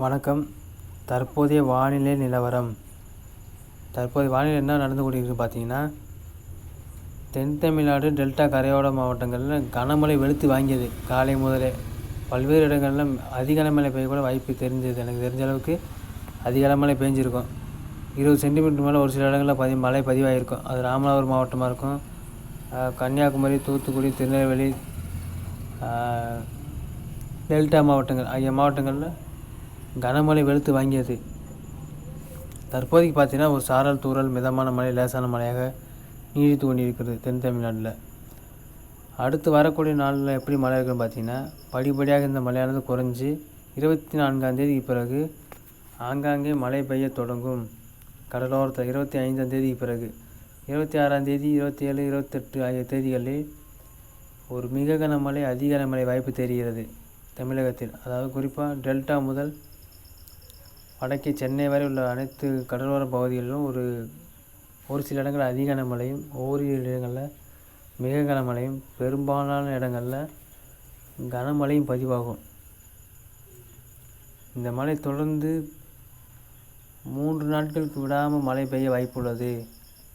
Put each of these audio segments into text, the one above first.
வணக்கம். தற்போதைய வானிலை நிலவரம். தற்போதைய வானிலை என்ன நடந்து கொண்டிருக்கு பார்த்தீங்கன்னா தென் தமிழ்நாடு டெல்டா கரையோர மாவட்டங்களில் கனமழை வெளுத்து வாங்கியது. காலை முதலே பல்வேறு இடங்களில் அதிக கனமழை பெய்ய கூட வாய்ப்பு தெரிஞ்சது. எனக்கு தெரிஞ்ச அளவுக்கு அதிக கனமழை பெஞ்சிருக்கும். இருபது சென்டிமீட்டர் மேலே ஒரு சில இடங்களில் பதி மழை பதிவாகிருக்கும் அது ராமநாதபுரம் மாவட்டமாக இருக்கும். கன்னியாகுமரி தூத்துக்குடி திருநெல்வேலி டெல்டா மாவட்டங்கள் ஆகிய மாவட்டங்களில் கனமழை வெளுத்து வாங்கியது. தற்போதைக்கு பார்த்தீங்கன்னா ஒரு சாரல் தூறல் மிதமான மழை லேசான மழையாக நீடித்து கொண்டிருக்கிறது தென் தமிழ்நாட்டில். அடுத்து வரக்கூடிய நாளில் எப்படி மழை இருக்குன்னு பார்த்தீங்கன்னா படிப்படியாக இந்த மழையானது குறைஞ்சி இருபத்தி நான்காந்தேதிக்கு பிறகு ஆங்காங்கே மழை பெய்ய தொடங்கும். கடலோரத்தில் இருபத்தி ஐந்தாம் தேதிக்கு பிறகு இருபத்தி ஆறாம் தேதி இருபத்தி ஏழு இருபத்தெட்டு ஆகிய தேதிகளில் ஒரு மிக கனமழை அதிக கனமழை வாய்ப்பு தெரிகிறது தமிழகத்தில். அதாவது குறிப்பாக டெல்டா முதல் வடக்கே சென்னை வரை உள்ள அனைத்து கடலோர பகுதிகளிலும் ஒரு ஒரு சில இடங்களில் அதிக கனமழையும் ஓரிரு இடங்களில் மிக கனமழையும் பெரும்பாலான இடங்களில் கனமழையும் பதிவாகும். இந்த மழை தொடர்ந்து மூன்று நாட்களுக்கு விடாமல் மழை பெய்ய வாய்ப்புள்ளது.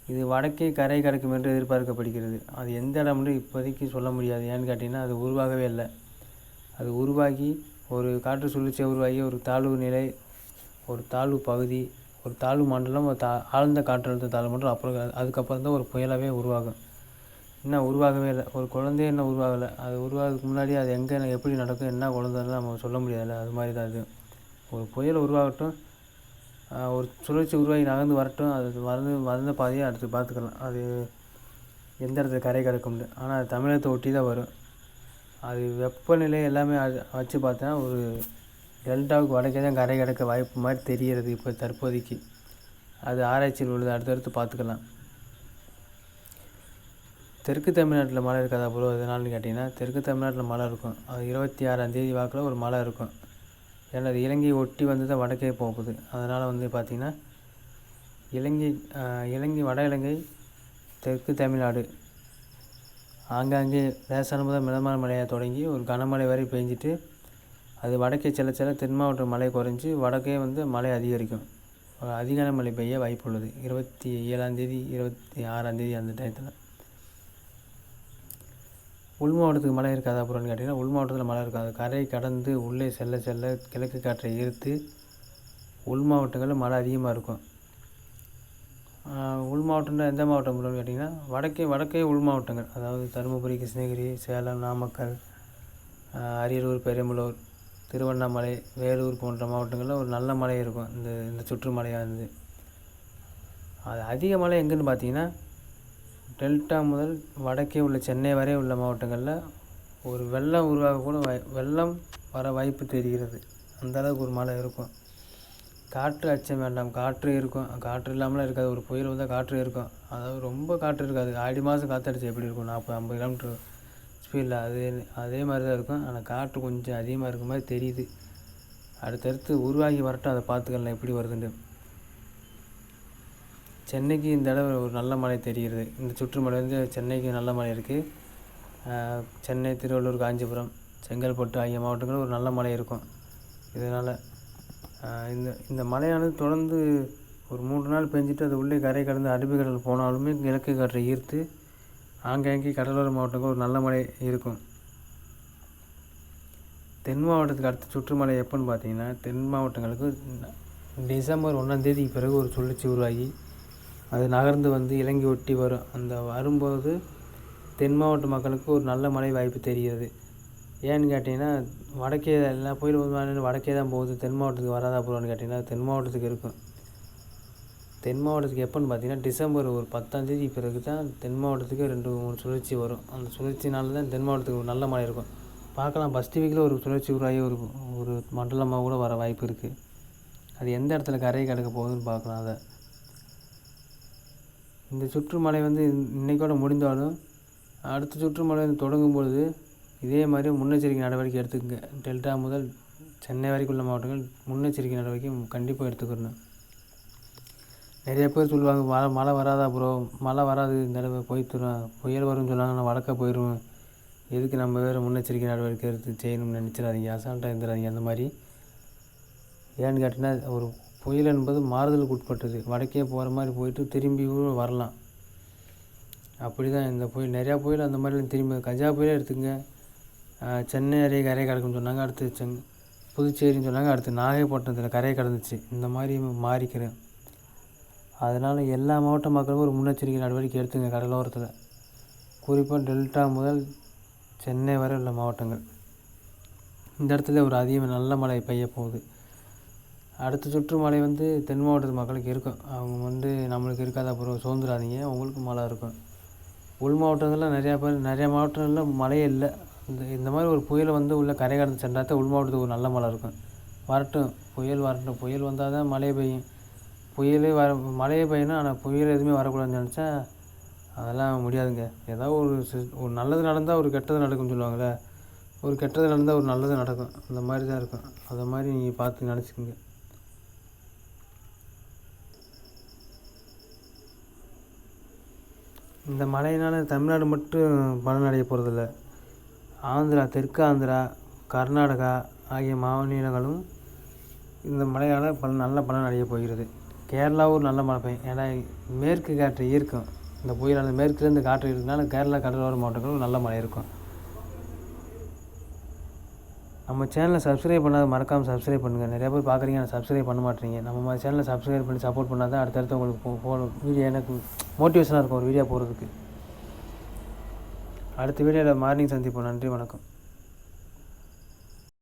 இது வடக்கே கரை கடக்கும் என்று எதிர்பார்க்கப்படுகிறது. அது எந்த இடம்னு இப்போதைக்கு சொல்ல முடியாது. ஏன்னு கேட்டிங்கன்னா அது உருவாகவே இல்லை. அது உருவாகி ஒரு காற்று சுழற்சியை உருவாகி ஒரு தாழ்வு நிலை ஒரு தாழ்வு பகுதி ஒரு தாழ்வு மண்டலம் ஒரு தா ஆழ்ந்த காற்றழுத்த தாழ்வு மண்டலம் அப்புறம் அதுக்கப்புறம் தான் ஒரு புயலாகவே உருவாகும். இன்னும் உருவாகவே இல்லை ஒரு குழந்தையே இன்னும் உருவாகலை அது உருவாகிறதுக்கு முன்னாடி அது எங்கே எப்படி நடக்கும் என்ன குழந்தைன்னு நம்ம சொல்ல முடியாதுல்ல அது மாதிரி தான் அது. ஒரு புயல் உருவாகட்டும் ஒரு சுழற்சி உருவாகி நகர்ந்து வரட்டும் அது வளர்ந்து வளர்ந்த பாதையை அடுத்து பார்த்துக்கலாம். அது எந்த இடத்துல கரை கிடக்கும்னு. ஆனால் அது தமிழகத்தை ஒட்டி தான் வரும். அது வெப்பநிலை எல்லாமே வச்சு பார்த்தா ஒரு டெல்டாவுக்கு வடக்கே தான் கரை கிடக்க வாய்ப்பு மாதிரி தெரிகிறது இப்போ தற்போதைக்கு. அது ஆராய்ச்சியில் உள்ளது அடுத்தடுத்து பார்த்துக்கலாம். தெற்கு தமிழ்நாட்டில் மழை இருக்காதா ப்ரோ? எதனால்னு கேட்டிங்கன்னா தெற்கு தமிழ்நாட்டில் மழை இருக்கும். அது இருபத்தி ஆறாம் தேதி வாக்கில் ஒரு மழை இருக்கும். ஏன்னா அது இலங்கையை ஒட்டி வந்து தான் வடக்கே போகுது. அதனால் வந்து பார்த்திங்கன்னா இலங்கை இலங்கை வட இலங்கை தெற்கு தமிழ்நாடு ஆங்காங்கே லேசான மிதமான மழையாக தொடங்கி ஒரு கனமழை வரை பெஞ்சிட்டு அது வடக்கே செல்ல செல்ல தென் மாவட்ட மழை குறைஞ்சி வடக்கே வந்து மழை அதிகரிக்கும். அதிகான மழை பெய்ய வாய்ப்புள்ளது இருபத்தி ஏழாந்தேதி இருபத்தி ஆறாந்தேதி அந்த டயத்தில் உள் மாவட்டத்துக்கு மழை இருக்காதா அப்புறம்னு கேட்டிங்கன்னா உள் மாவட்டத்தில் மழை இருக்காது. கரை கடந்து உள்ளே செல்ல செல்ல கிழக்கு காற்றை ஈர்த்து உள் மாவட்டங்களில் மழை அதிகமாக இருக்கும். உள் மாவட்டம்னா எந்த மாவட்டம் அப்படின்னு கேட்டிங்கன்னா வடக்கே வடக்கே உள் மாவட்டங்கள். அதாவது தருமபுரி கிருஷ்ணகிரி சேலம் நாமக்கல் அரியலூர் பெரம்பலூர் திருவண்ணாமலை வேலூர் போன்ற மாவட்டங்களில் ஒரு நல்ல மழை இருக்கும். இந்த இந்த சுற்று மழையாக இருந்து. அது அதிக மழை எங்கேன்னு பார்த்தீங்கன்னா டெல்டா முதல் வடக்கே உள்ள சென்னை வரை உள்ள மாவட்டங்களில் ஒரு வெள்ளம் உருவாக கூட வெள்ளம் வர வாய்ப்பு தெரிகிறது. அந்த அளவுக்கு ஒரு மழை இருக்கும். காற்று அச்சம் வேண்டாம். காற்று இருக்கும். காற்று இல்லாமலாம் இருக்காது. ஒரு புயல் வந்தால் காற்று இருக்கும். அதாவது ரொம்ப காற்று இருக்காது. ஆடி மாதம் காற்றடிச்சு எப்படி இருக்கும்? நாற்பது ஐம்பது கிலோமீட்டர் ஸ்பீடில் அதே அதே மாதிரி தான் இருக்கும். ஆனால் காற்று கொஞ்சம் அதிகமாக இருக்க மாதிரி தெரியுது. அடுத்தடுத்து உருவாகி வரட்டும். அதை பார்த்துக்கலாம். எப்படி வருதுன்னு சென்னைக்கு இந்த தடவை ஒரு நல்ல மழை தெரிகிறது இந்த சுற்றுமலை வந்து சென்னைக்கு நல்ல மழை இருக்குது சென்னை திருவள்ளூர் காஞ்சிபுரம் செங்கல்பட்டு ஆகிய மாவட்டங்களில் ஒரு நல்ல மழை இருக்கும். இதனால் இந்த இந்த மழையானது தொடர்ந்து ஒரு மூன்று நாள் பெஞ்சிட்டு அது உள்ளே கரை கடந்து அரபிக்கடல் போனாலுமே கிழக்கு காற்றை ஈர்த்து ஆங்காங்கே கடலோர மாவட்டங்கள் ஒரு நல்ல மழை இருக்கும். தென் மாவட்டத்துக்கு அடுத்த சுற்றுமலை எப்போன்னு பார்த்தீங்கன்னா தென் மாவட்டங்களுக்கு டிசம்பர் ஒன்றாந்தேதிக்கு பிறகு ஒரு சுழற்சி உருவாகி அது நகர்ந்து வந்து இலங்கை ஒட்டி வரும். அந்த வரும்போது தென் மாவட்ட மக்களுக்கு ஒரு நல்ல மழை வாய்ப்பு தெரிகிறது. ஏன்னு கேட்டிங்கன்னா வடக்கே எல்லா புயல் வடக்கே தான் போகுது. தென் மாவட்டத்துக்கு வராதா போகிறான்னு கேட்டிங்கன்னா தென் மாவட்டத்துக்கு இருக்கும். தென் மாவட்டத்துக்கு எப்போன்னு பார்த்தீங்கன்னா டிசம்பர் ஒரு பத்தாந்தேதி பிறகு தான் தென் மாவட்டத்துக்கு ரெண்டு மூணு சுழற்சி வரும். அந்த சுழற்சினால தான் தென் மாவட்டத்துக்கு ஒரு நல்ல மழை இருக்கும். பார்க்கலாம் ஃபஸ்ட் வீக்கில் ஒரு சுழற்சி உருவாகி ஒரு ஒரு மண்டலமாக கூட வர வாய்ப்பு இருக்குது அது எந்த இடத்துல கரையை கிடக்க போகுதுன்னு பார்க்கலாம் அதை. இந்த சுற்றுமலை வந்து இன்றைக்கோட முடிந்தாலும் அடுத்த சுற்றுமலை வந்து தொடங்கும் பொழுது இதே மாதிரி முன்னெச்சரிக்கை நடவடிக்கை எடுத்துக்கங்க. டெல்டா முதல் சென்னை வரைக்கும் உள்ள மாவட்டங்கள் முன்னெச்சரிக்கை நடவடிக்கை கண்டிப்பாக எடுத்துக்கணும். நிறைய பேர் சொல்லுவாங்க மழை மழை வராதா ப்ரோ மழை வராது இந்த தடவை போய்த்துடும் புயல் வரும்னு சொன்னாங்க நான் வடக்க போயிடுவேன் எதுக்கு நம்ம வேறு முன்னெச்சரிக்கை நடவடிக்கை எடுத்து செய்யணும்னு நினச்சிடாதீங்க அசால்ட்டாக இருந்துடாதீங்க அந்த மாதிரி. ஏன்னு கேட்டிங்கன்னா ஒரு புயல் என்பது மாறுதலுக்கு உட்பட்டது. வடக்கே போகிற மாதிரி போயிட்டு திரும்பி வரலாம். அப்படி தான் இந்த புயல். நிறையா புயல் அந்த மாதிரி திரும்பி கஜா புயலே எடுத்துக்கங்க சென்னை அருகே கரையை கடக்குன்னு சொன்னாங்க அடுத்து செங் புதுச்சேரின்னு சொன்னாங்க அடுத்து நாகப்பட்டினத்தில் கரையை கடந்துச்சு. இந்த மாதிரி மாறிக்கிறேன். அதனால் எல்லா மாவட்ட மக்களும் ஒரு முன்னெச்சரிக்கை நடவடிக்கை எடுத்துங்க கடலோரத்தில். குறிப்பாக டெல்டா முதல் சென்னை வரை உள்ள மாவட்டங்கள். இந்த இடத்துல ஒரு அதிக நல்ல மழை பெய்ய போகுது. அடுத்த சுற்று மழை வந்து தென் மாவட்டத்து மக்களுக்கு இருக்கும். அவங்க வந்து நம்மளுக்கு இருக்காத அப்புறம் சோர்ந்துடாதீங்க உங்களுக்கு மழை இருக்கும். உள் மாவட்டங்களில் நிறையா பேர் நிறையா மாவட்டங்களில் மழையே இல்லை. இந்த இந்த மாதிரி ஒரு புயல் வந்து உள்ள கரை கடந்து சென்றால் உள் மாவட்டத்துக்கு ஒரு நல்ல மழை இருக்கும். வரட்டும் புயல் வரட்டும். புயல் வந்தால் தான் மழை பெய்யும். புயலே வர மழையே பெய்யணும் ஆனால் புயல் எதுவுமே வரக்கூடாதுன்னு நினச்சா அதெல்லாம் முடியாதுங்க. ஏதாவது ஒரு ஒரு நல்லது நடந்தால் ஒரு கெட்டது நடக்கும்னு சொல்லுவாங்கள்ல ஒரு கெட்டது நடந்தால் ஒரு நல்லது நடக்கும். அந்த மாதிரி தான் இருக்கும். அதை மாதிரி நீங்கள் பார்த்து நினச்சிக்கோங்க. இந்த மழையினால் தமிழ்நாடு மட்டும் பலனடைய போகிறதில்ல ஆந்திரா தெற்கு ஆந்திரா கர்நாடகா ஆகிய மாநிலங்களும் இந்த மழையால் பல நல்ல பலன் அடைய போகிறது. கேரளாவும் நல்ல மழை பெய்யும் ஏன்னா மேற்கு காற்று ஈர்க்கும். இந்த புயலால் மேற்குலேருந்து காற்று இருக்கிறதுனால கேரளா கடலோர மாவட்டங்களும் நல்ல மழை இருக்கும். நம்ம சேனலை சப்ஸ்கிரைப் பண்ணாத மறக்காமல் சப்ஸ்கிரைப் பண்ணுங்கள் நிறைய பேர் பார்க்குறீங்க ஆனால் சப்ஸ்கிரைப் பண்ண மாட்டீங்க. நம்ம மாதிரி சேனலை சப்ஸ்கிரைப் பண்ணி சப்போர்ட் பண்ணால் தான் அடுத்தடுத்து உங்களுக்கு போ வீடியோ எனக்கு மோட்டிவேஷனாக இருக்கும் ஒரு வீடியோ போகிறதுக்கு அடுத்த வீடியோவில் மார்னிங் சந்திப்போம். நன்றி வணக்கம்.